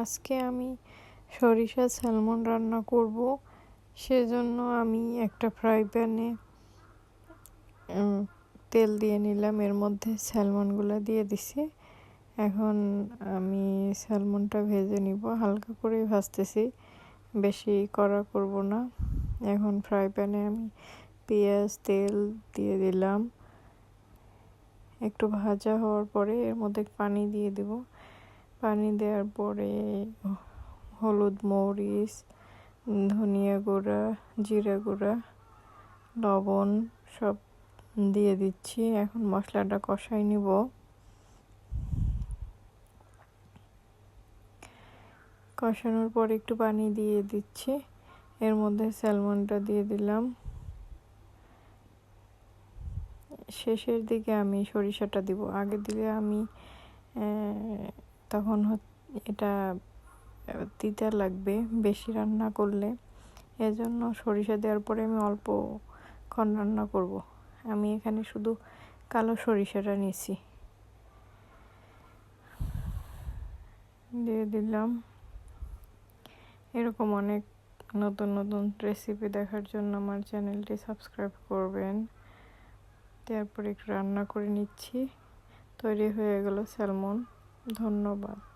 আজকে আমি সরিষা স্যালমন রান্না করব। সেজন্য আমি একটা ফ্রাই প্যানে তেল দিয়ে নিলাম। এর মধ্যে স্যালমনগুলো দিয়ে দিছি। এখন আমি স্যালমনটা ভেজে নিব। হালকা করে ভাজতেছি। বেশি কড়া করব না। এখন ফ্রাই প্যানে আমি পেঁয়াজ, তেল দিয়ে দিলাম। একটু ভাজা হওয়ার পরে এর মধ্যে পানি দিয়ে দেব। পানি দেওয়ার পরে হলুদ মরিচ, ধনিয়া গুঁড়া, জিরা গুঁড়া, লবণ সব দিয়ে দিচ্ছি। এখন মশলাটা কষাই নিব। কষানোর পর একটু পানি দিয়ে দিচ্ছি। এর মধ্যে স্যালমনটা দিয়ে দিলাম। শেষের দিকে আমি সরিষাটা দিব। আগে দিলে আমি তখন এটা তিতা লাগবে বেশি রান্না করলে। এজন্য সরিষা দেওয়ার পরে আমি অল্প ক্ষণ রান্না করব। আমি এখানে শুধু কালো সরিষাটা নিছি দিয়ে দিলাম। এরকম অনেক নতুন নতুন রেসিপি দেখার জন্য আমার চ্যানেলটি সাবস্ক্রাইব করবেন। তারপরে রান্না করে নিচ্ছি। তৈরি হয়ে গেল স্যালমন ধন্যবাদ।